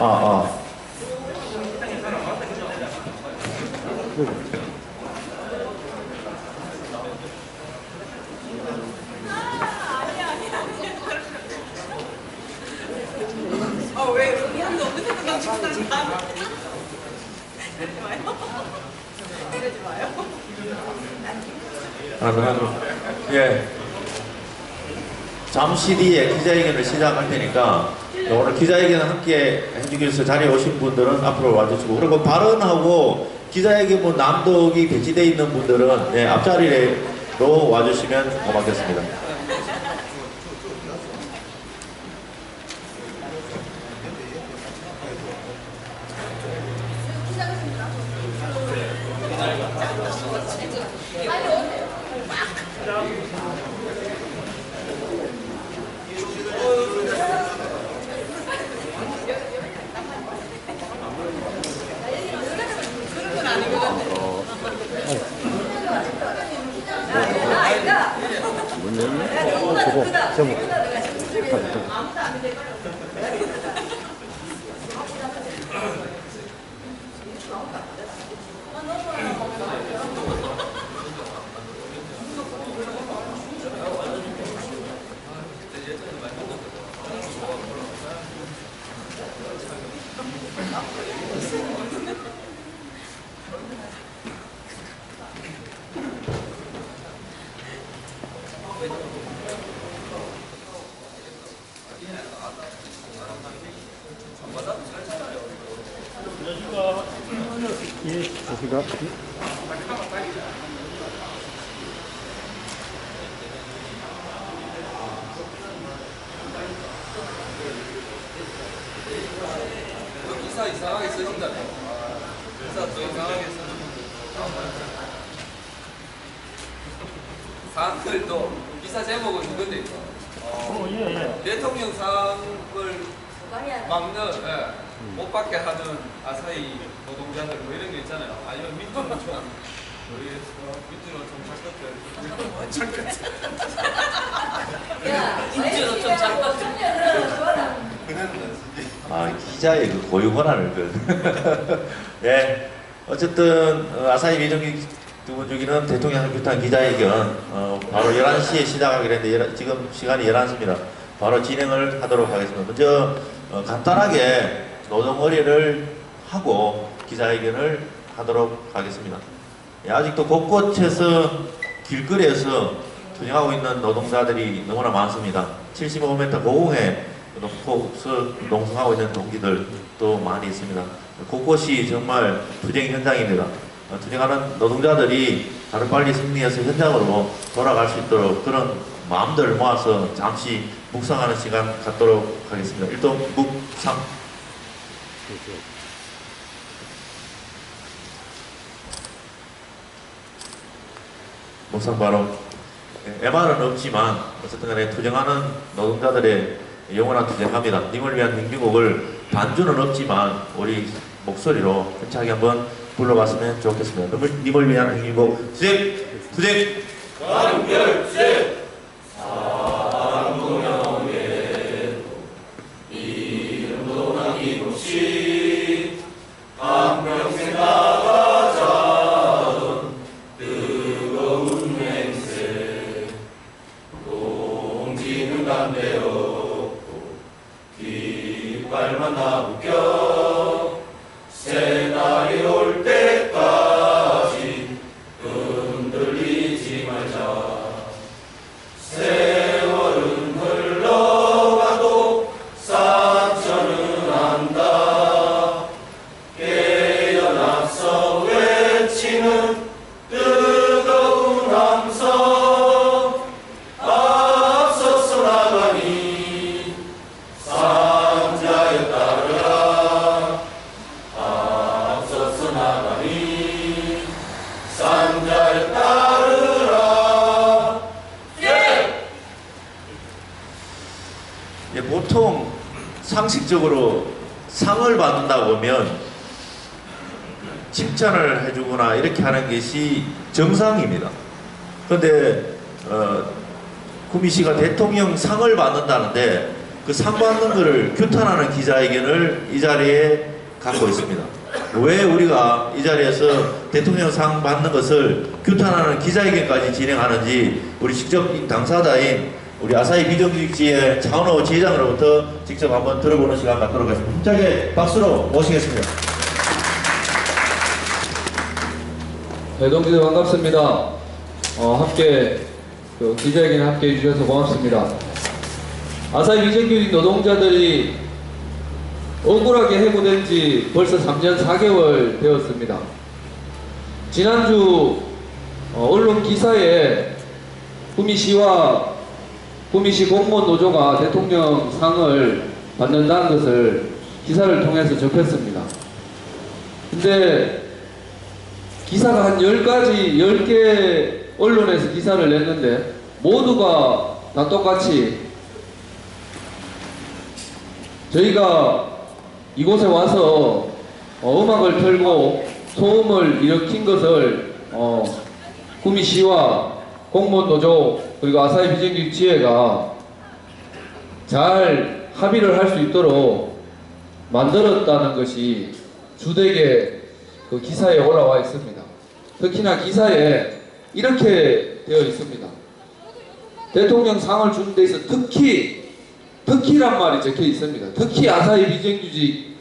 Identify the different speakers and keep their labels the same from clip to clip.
Speaker 1: 아, 아. 더, 하나 더. 예. 잠시 뒤에 기자회견을 시작할 테니까 오늘 기자회견 함께 해주기 위해서 자리에 오신 분들은 앞으로 와주시고 그리고 발언하고 기자회견 뭐 남독이 배치되어 있는 분들은 예, 앞자리로 와주시면 고맙겠습니다.
Speaker 2: 저거 저거 예 저기가
Speaker 3: 기사 이상하게 쓰신다며. 기사 또 이상하게 쓰는 사람들도 기사 제목은 어, 대통령 상을 막는 예, 못 받게 하는 아사히 노동자들 뭐 이런 게 있잖아요. 아니면 민주노총 민주노총 작가들
Speaker 4: 민주노총 작가.
Speaker 1: 아, 기자의 그 고유 권한을 그. 예. 어쨌든, 어, 아사히 미정기 두분 중에는 대통령 규탄 기자회견, 어, 바로 11시에 시작하기로 했는데, 지금 시간이 11시입니다. 바로 진행을 하도록 하겠습니다. 먼저, 어, 간단하게 노동거래를 하고 기자회견을 하도록 하겠습니다. 예, 아직도 곳곳에서 길거리에서 투쟁하고 있는 노동자들이 너무나 많습니다. 75m 고공에 놓고서 농성하고 있는 동기들도 많이 있습니다. 곳곳이 정말 투쟁 현장입니다. 어, 투쟁하는 노동자들이 하루빨리 승리해서 현장으로 돌아갈 수 있도록 그런 마음들을 모아서 잠시 묵상하는 시간 갖도록 하겠습니다. 일단 묵상. 묵상 바로 MR은 없지만 어쨌든 간에 투쟁하는 노동자들의 영원한 투쟁합니다. 님을 위한 행진곡을 반주는 없지만 우리 목소리로 힘차게 한번 불러봤으면 좋겠습니다. 님을, 위한 행진곡 투쟁! 투쟁! 예, 보통 상식적으로 상을 받는다 보면 칭찬을 해주거나 이렇게 하는 것이 정상입니다. 그런데 어, 구미 씨가 대통령 상을 받는다는데 그그상 받는 거를 규탄하는 기자회견을 이 자리에 갖고 있습니다. 왜 우리가 이 자리에서 대통령 상 받는 것을 규탄하는 기자회견까지 진행하는지 우리 직접 이 당사자인 우리 아사히 비정규직지의 장원호 지회장으로부터 직접 한번 들어보는 시간 갖도록 하겠습니다. 힘차게 박수로 모시겠습니다.
Speaker 5: 네, 동지들 반갑습니다. 어, 함께 그 기자회견에 함께 해주셔서 고맙습니다. 아사히 비정규직 노동자들이 억울하게 해고된 지 벌써 3년 4개월 되었습니다. 지난주 어, 언론 기사에 구미시와 구미시 공무원 노조가 대통령 상을 받는다는 것을 기사를 통해서 접했습니다. 근데 기사가 한 10가지, 10개 언론에서 기사를 냈는데 모두가 다 똑같이 저희가 이곳에 와서 어, 음악을 틀고 소음을 일으킨 것을 어, 구미시와 공무원 노조 그리고 아사히 비정규직 지회가 잘 합의를 할 수 있도록 만들었다는 것이 주되게 그 기사에 올라와 있습니다. 특히나 기사에 이렇게 되어 있습니다. 대통령 상을 주는 데 있어 특히 특히란 말이 적혀 있습니다. 특히 아사히 비정규직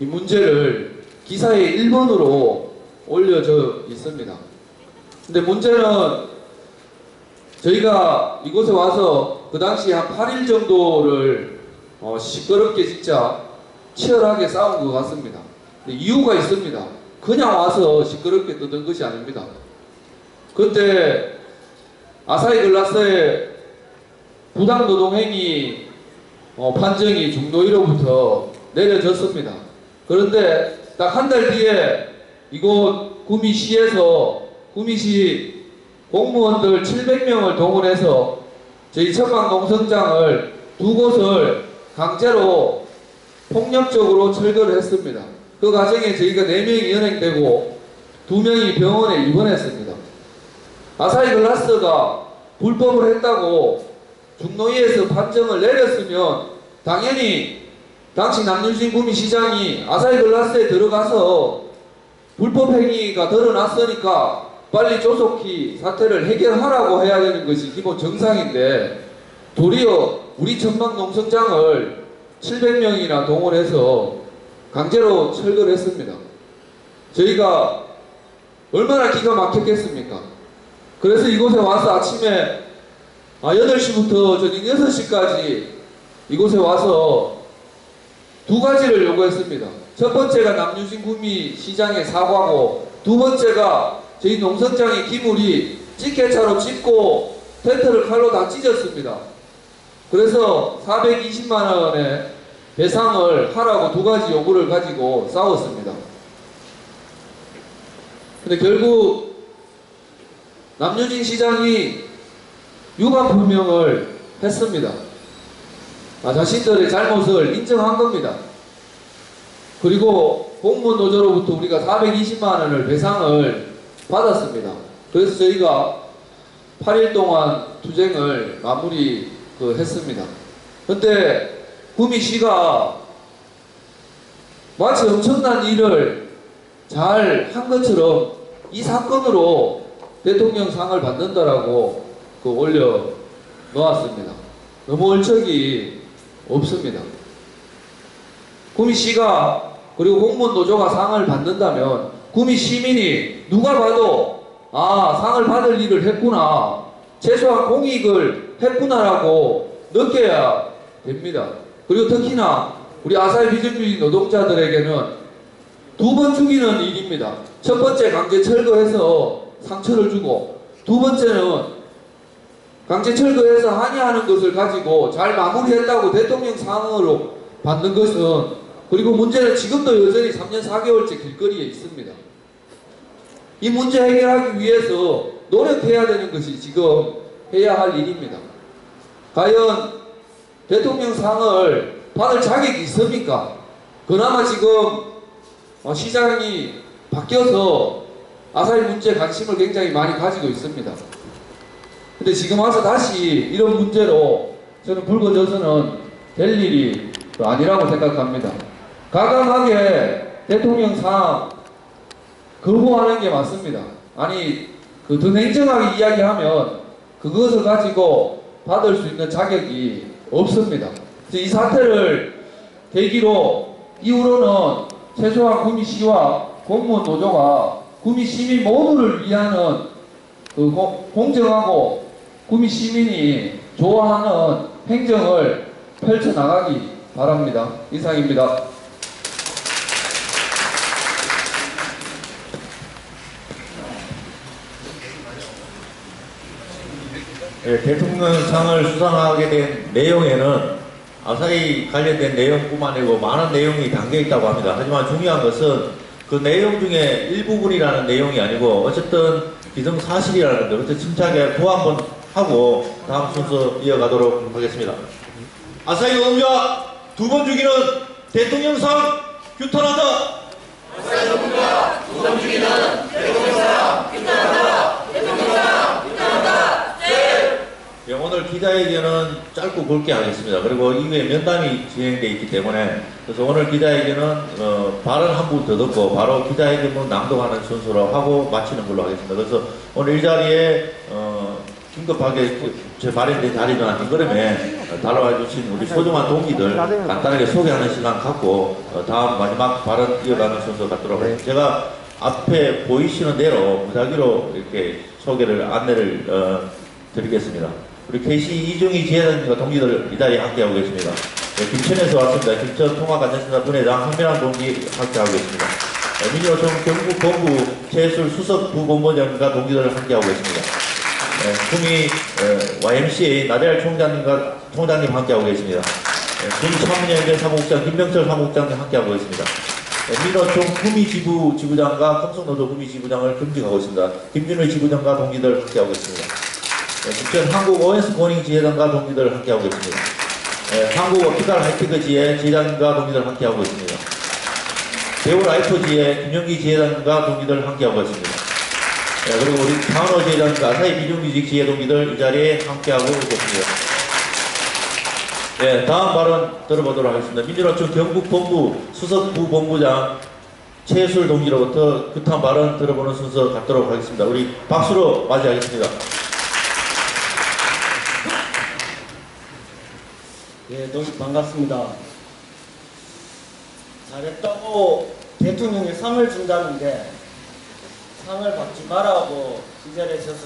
Speaker 5: 이 문제를 기사에 1번으로 올려져 있습니다. 근데 문제는 저희가 이곳에 와서 그 당시 한 8일 정도를 어, 시끄럽게 진짜 치열하게 싸운 것 같습니다. 이유가 있습니다. 그냥 와서 시끄럽게 떠든 것이 아닙니다. 그때 아사히 글라스의 부당 노동행위 어, 판정이 중도위로부터 내려졌습니다. 그런데 딱 한 달 뒤에 이곳 구미시에서 구미시 공무원들 700명을 동원해서 저희 천막 농성장을 두 곳을 강제로 폭력적으로 철거를 했습니다. 그 과정에 저희가 4명이 연행되고 2명이 병원에 입원했습니다. 아사히 글라스가 불법을 했다고 중노위에서 판정을 내렸으면 당연히 당시 남윤신 구미시장이 아사히 글라스에 들어가서 불법 행위가 드러났으니까 빨리 조속히 사태를 해결하라고 해야 되는 것이 기본 정상인데 도리어 우리 천막 농성장을 700명이나 동원해서 강제로 철거를 했습니다. 저희가 얼마나 기가 막혔겠습니까? 그래서 이곳에 와서 아침에 아, 8시부터 저녁 6시까지 이곳에 와서 두 가지를 요구했습니다. 첫 번째가 남유진 구미 시장의 사과고 두 번째가 저희 농성장의 기물이 찌개차로 찢고 텐트를 칼로 다 찢었습니다. 그래서 420만 원의 배상을 하라고 두 가지 요구를 가지고 싸웠습니다. 근데 결국 남유진 시장이 유감 표명을 했습니다. 아, 자신들의 잘못을 인정한 겁니다. 그리고 공무원 노조로부터 우리가 420만 원을 배상을 받았습니다. 그래서 저희가 8일 동안 투쟁을 마무리 그 했습니다. 근데 구미시가 마치 엄청난 일을 잘 한 것처럼 이 사건으로 대통령 상을 받는다라고 그 올려 놓았습니다. 너무 얼척이 없습니다. 구미시가 그리고 공무원 노조가 상을 받는다면 구미 시민이 누가 봐도 아 상을 받을 일을 했구나 최소한 공익을 했구나라고 느껴야 됩니다. 그리고 특히나 우리 아사히 비정규직 노동자들에게는 두 번 죽이는 일입니다. 첫 번째 강제 철거해서 상처를 주고 두 번째는 강제 철거해서 항의하는 것을 가지고 잘 마무리했다고 대통령 상으로 받는 것은 그리고 문제는 지금도 여전히 3년 4개월째 길거리에 있습니다. 이 문제 해결하기 위해서 노력해야 되는 것이 지금 해야 할 일입니다. 과연 대통령 상을 받을 자격이 있습니까? 그나마 지금 어, 시장이 바뀌어서 아사히 문제에 관심을 굉장히 많이 가지고 있습니다. 근데 지금 와서 다시 이런 문제로 저는 불거져서는 될 일이 아니라고 생각합니다. 가감하게 대통령 상 거부하는 게 맞습니다. 아니 그더 냉정하게 이야기하면 그것을 가지고 받을 수 있는 자격이 없습니다. 이 사태를 계기로 이후로는 최소한 구미시와 공무원 노조가 구미 시민 모두를 위하는 그 고- 공정하고 구미 시민이 좋아하는 행정을 펼쳐 나가기 바랍니다. 이상입니다.
Speaker 1: 예, 대통령상을 수상하게 된 내용에는 아사히 관련된 내용뿐만 아니고 많은 내용이 담겨 있다고 합니다. 하지만 중요한 것은 그 내용 중에 일부분이라는 내용이 아니고 어쨌든 기정사실이라는 데 어쨌든 침착하게 보 한번 하고 다음 순서 이어가도록 하겠습니다. 아사히 노동자 두번 죽이는 대통령상 규탄한다. 예, 오늘 기자회견은 짧고 굵게 하겠습니다. 그리고 이후에 면담이 진행되어 있기 때문에 그래서 오늘 기자회견은 어, 발언 한 분 더 듣고 바로 기자회견문 낭독하는 순서로 하고 마치는 걸로 하겠습니다. 그래서 오늘 이 자리에 어, 긴급하게 제 발행된 자리는 아닌 그럼에 달아와 주신 우리 소중한 동기들 간단하게 소개하는 시간 갖고 어, 다음 마지막 발언 이어가는 순서 갖도록 하겠습니다. 제가 앞에 보이시는 대로 무작위로 이렇게 소개를 안내를 어, 드리겠습니다. 우리 KC 이종희 지회장님과 동기들 이 자리에 함께하고 계십니다. 네, 김천에서 왔습니다. 김천 통합안전센터 분회장 한민환 동기 함께하고 계십니다. 네, 민주노총 경북 본부 최술 수석 부본부장과 동기들 함께하고 계십니다. 네, 구미 어, YMCA 나대할 총장님과 총장님 함께하고 계십니다. 네, 구미 참여연대 사무국장 김병철 사무국장님 함께하고 계십니다. 네, 민노총 구미 지부 지부장과 금속노조 구미 지부장을 겸직하고 있습니다. 김준일 지부장과 동기들 함께하고 있습니다. 네, 국전 한국 OS 고닝 지회장과 동기들 함께하고 있습니다. 네, 한국 오피칼 하이테크 지회 지회장과 동기들 함께하고 있습니다. 배우 라이프 지회 김영기 지회장과 동기들 함께하고 있습니다. 네, 그리고 우리 강원호 지회장과 아사히 비정규직 지회 동기들 이 자리에 함께하고 있습니다. 네, 다음 발언 들어보도록 하겠습니다. 민주노총 경북본부 수석부본부장 최술 동지로부터 규탄 발언 들어보는 순서 갖도록 하겠습니다. 우리 박수로 맞이하겠습니다.
Speaker 6: 예, 너무 반갑습니다. 잘했다고 대통령이 상을 준다는데 상을 받지 말라고 이 자리에 서서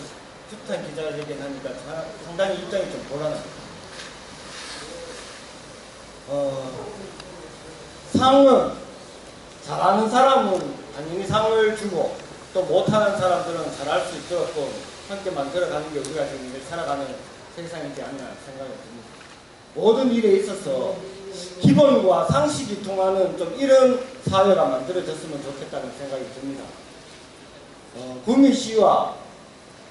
Speaker 6: 숱한 기자회견 하니까 자- 상당히 입장이 좀 곤란합니다. 어, 상은 잘하는 사람은 당연히 상을 주고 또 못하는 사람들은 잘할 수 있도록 함께 만들어가는 게 우리가 지금 살아가는 세상이지 않나 생각이 듭니다. 모든 일에 있어서 기본과 상식이 통하는 좀 이런 사회가 만들어졌으면 좋겠다는 생각이 듭니다. 어, 구미시와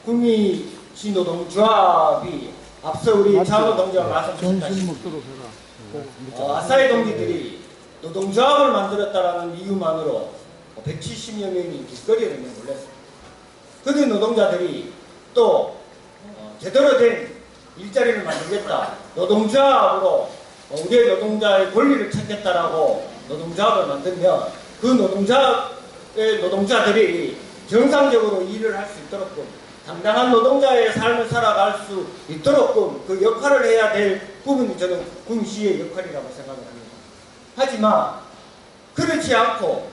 Speaker 6: 구미시 노동조합이 앞서 우리 장호 동지가 말씀하셨다시피. 어, 아사히 동지들이 노동조합을 만들었다라는 이유만으로 170여 명이 길거리에 몰렸습니다. 그 노동자들이 또 어, 제대로 된 일자리를 만들겠다. 노동조합으로 어, 우리의 노동자의 권리를 찾겠다라고 노동조합을 만들면 그 노동자의 노동자들이 정상적으로 일을 할 수 있도록 당당한 노동자의 삶을 살아갈 수 있도록 그 역할을 해야 될 부분이 저는 군시의 역할이라고 생각을 합니다. 하지만 그렇지 않고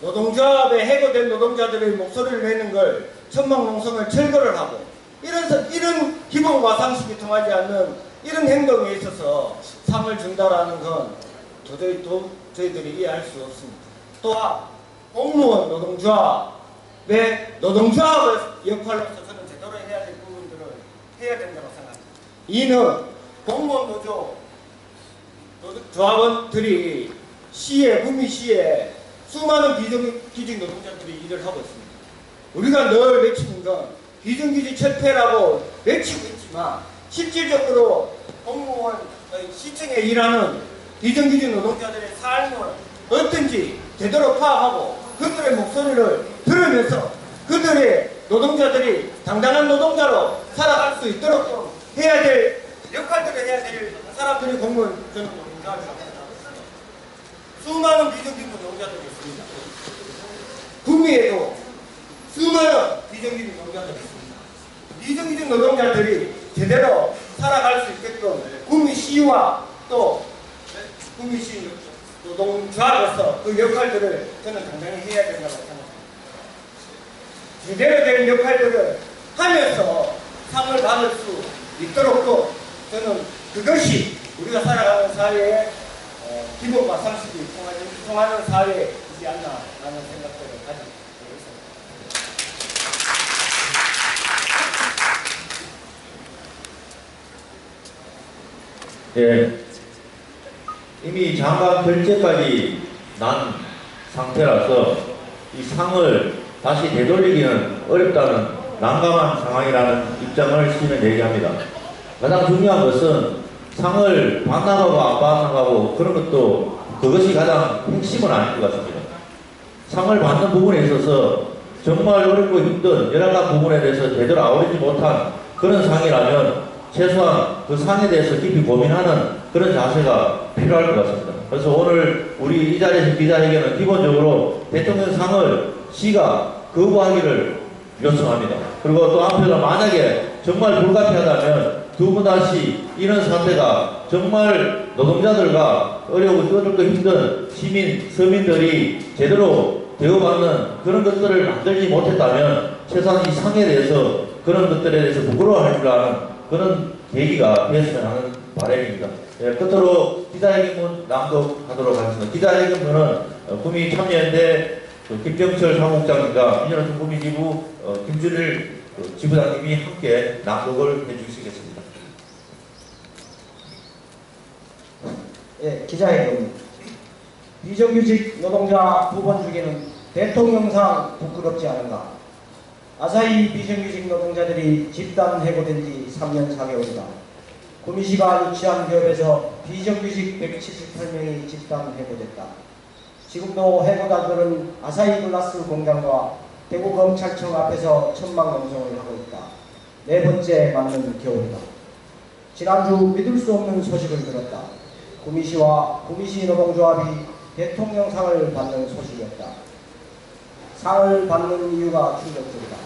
Speaker 6: 노동조합에 해고된 노동자들의 목소리를 내는 걸 천막농성을 철거를 하고 이런 서- 이런 기본 과 상식이 통하지 않는 이런 행동에 있어서 상을 준다라는 건 도저히 도, 저희들이 이해할 수 없습니다. 또한 공무원 노동조합의 노동조합의 역할로서 저는 제대로 해야 될 부분들을 해야 된다고 생각합니다. 이는 공무원 노조 조합원들이 시에 구미시에 수많은 비정규직 노동자들이 일을 하고 있습니다. 우리가 늘 외치는 건 비정규직 철폐라고 외치고 있지만 실질적으로 공무원 아니, 시청에 일하는 비정규직 노동자들의 삶은 어떤지 제대로 파악하고 그들의 목소리를 들으면서 그들의 노동자들이 당당한 노동자로 살아갈 수 있도록 해야 될 역할들을 해야 될
Speaker 7: 사람들이 공무원 저는 노동자를 합니다. 수많은 비정규직 노동자들이 있습니다. 구미에도 수많은 비정규직 노동자들이 있습니다. 비정규직 노동자들이 제대로 살아갈 수 있게끔 구미시와 또 구미시 노동조합에서 그 역할들을 저는 당당히 해야 된다고 생각합니다. 제대로 된 역할들을 하면서 상을 받을 수 있도록 또 저는 그것이 우리가 살아가는 사회의 어, 기본과 상식이 통하는, 사회이지 않나라는 생각들을 가지고 있습니다.
Speaker 1: 예. 이미 장관 결재까지 난 상태라서 이 상을 다시 되돌리기는 어렵다는 난감한 상황이라는 입장을 시는 얘기합니다. 가장 중요한 것은 상을 반납하고 안 반납하고 그런 것도 그것이 가장 핵심은 아닌 것 같습니다. 상을 받는 부분에 있어서 정말 어렵고 힘든 가지 부분에 대해서 제대로 아우르지 못한 그런 상이라면 최소한 그 상에 대해서 깊이 고민하는 그런 자세가 필요할 것 같습니다. 그래서 오늘 우리 이 자리에서 기자회견은 기본적으로 대통령 상을 시가 거부하기를 요청합니다. 그리고 또 한편으로 만약에 정말 불가피하다면 두 분 다시 이런 사태가 정말 노동자들과 어려고 떠들고 힘든 시민, 서민들이 제대로 대우받는 그런 것들을 만들지 못했다면 최소한 이 상에 대해서 그런 것들에 대해서 부끄러워할 줄 아는 그런 계기가 되었으면 하는 바람입니다. 예, 끝으로 기자회견문 낭독하도록 하겠습니다. 기자회견문은 어, 구미 참여연대 그 김정철 사무국장님과 민주노총 구미지부 어, 김준일 그 지부장님이 함께 낭독을 해주시겠습니다.
Speaker 7: 예, 기자회견. 비정규직 노동자 두번 죽이는 대통령상 부끄럽지 않은가? 아사히 비정규직 노동자들이 집단 해고된 지 3년 4개월이다. 구미시가 유치한 기업에서 비정규직 178명이 집단 해고됐다. 지금도 해고자들은 아사히 글라스 공장과 대구 검찰청 앞에서 천막 농성을 하고 있다. 네 번째 맞는 겨울이다. 지난주 믿을 수 없는 소식을 들었다. 구미시와 구미시 노동조합이 대통령상을 받는 소식이었다. 상을 받는 이유가 충격적이다.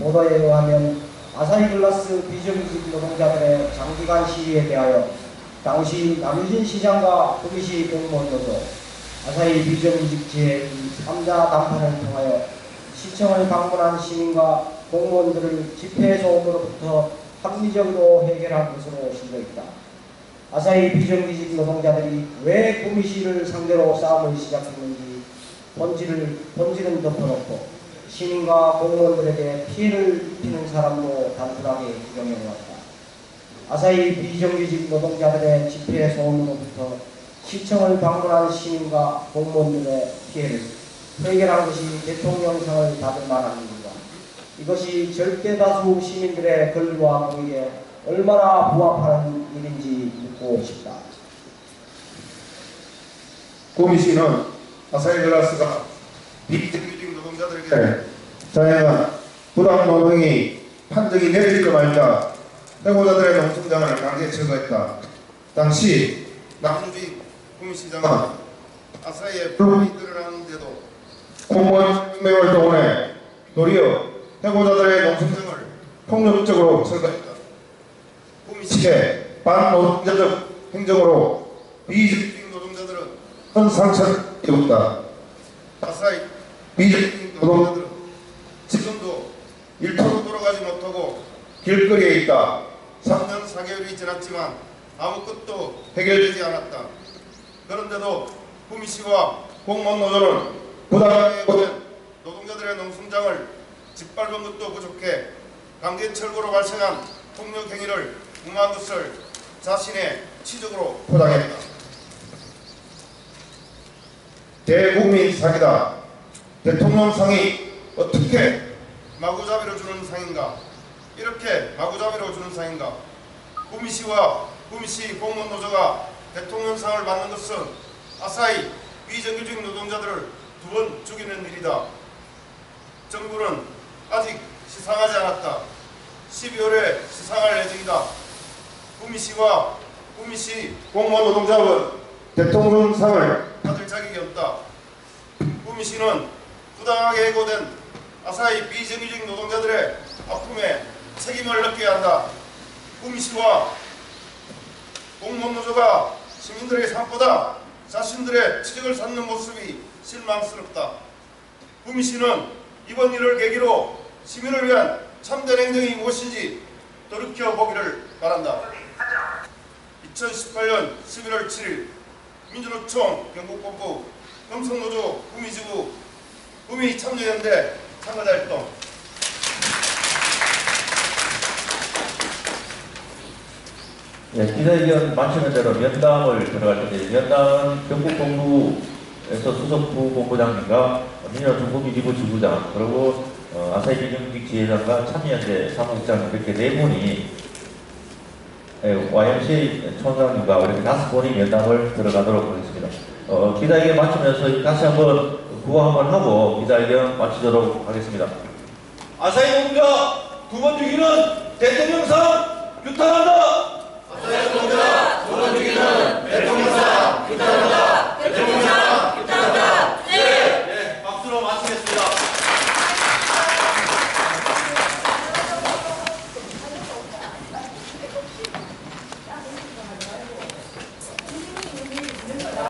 Speaker 7: 보도에 의하면 아사히글라스 비정규직 노동자들의 장기간 시위에 대하여 당시 남유진 시장과 구미시 공무원 노조 아사히 비정규직지의 3자 담판을 통하여 시청을 방문한 시민과 공무원들을 집회 소음으로부터 합리적으로 해결한 것으로 실려 있다. 아사히 비정규직 노동자들이 왜 구미시를 상대로 싸움을 시작했는지 본질을, 본질은 덮어놓고 시민과 공무원들에게 피해를 입히는 사람도 단순하게 규정해놓았다. 아사히 비정규직 노동자들의 집회 소음으로부터 시청을 방문한 시민과 공무원들의 피해를 해결한 것이 대통령상을 받을 만한 이유가 이것이 절대 다수 시민들의 권리와 공익에 얼마나 부합하는 일인지 묻고 싶다.
Speaker 8: 고미시는 아사히 글라스가 비정규직 노동자들에게 자행한 부당 노동이 판정이 내려질까 말까 해고자들의 농성장을 강제 철거했다. 당시 남주비 구미시장은 아사히의 불만이 드러나는데도 공무원 명을 동원해 도리어 해고자들의 농성장을 폭력적으로 철거했다. 구미시의 반노동자적 행정으로 비정규직 노동자들은 큰 상처를 입었다. 아사히 비정규직 노동자들은 지금도 일터로 돌아가지 못하고 길거리에 있다. 3년 4개월이 지났지만 아무것도 해결되지 않았다. 그런데도 구미시와 공무원 노조는 부당하게 보낸 노동자들의 농성장을 짓밟은 것도 부족해 강제 철거로 발생한 폭력 행위를 무마한 것을 자신의 치적으로 포장했다. 대국민 상이다. 대통령상이 어떻게 마구잡이로 주는 상인가? 이렇게 마구잡이로 주는 상인가? 구미시와 구미시 공무원 노조가 대통령상을 받는 것은 아사히 비정규직 노동자들을 두 번 죽이는 일이다. 정부는 아직 시상하지 않았다. 12월에 시상할 예정이다. 구미시와 구미시 공무원 노동조합은 대통령상을 받을 자격이 없다. 구미시는 부당하게 해고된 아사히 비정규직 노동자들의 아픔에 책임을 느껴야 한다. 구미시와 공무원 노조가 시민들의 삶보다 자신들의 취직을 찾는 모습이 실망스럽다. 구미시는 이번 일을 계기로 시민을 위한 참된 행정이 무엇인지 돌이켜 보기를 바란다. 2018년 11월 7일 민주노총 경북본부 금성노조 구미지구 구미 참여연대 참가자활동
Speaker 1: 예, 기자회견 마치는 대로 면담을 들어갈 텐데 면담은 경북본부에서 수석부 본부장님과 민주노총 구미지구 지부장 그리고 어, 아사히 비정규직 지회장과 참여연대 사무국장 이렇게 네 분이 예, YMCA 총장님과 이렇게 다섯 분이 면담을 들어가도록 하겠습니다. 어, 기자회견 마치면서 다시 한번 구호 한번 하고 기자회견 마치도록 하겠습니다.
Speaker 9: 아사히 공자 두 번 죽이는 대통령상 규탄한다. 아사히 공자 두 번 죽이는 대통령상 규탄한다.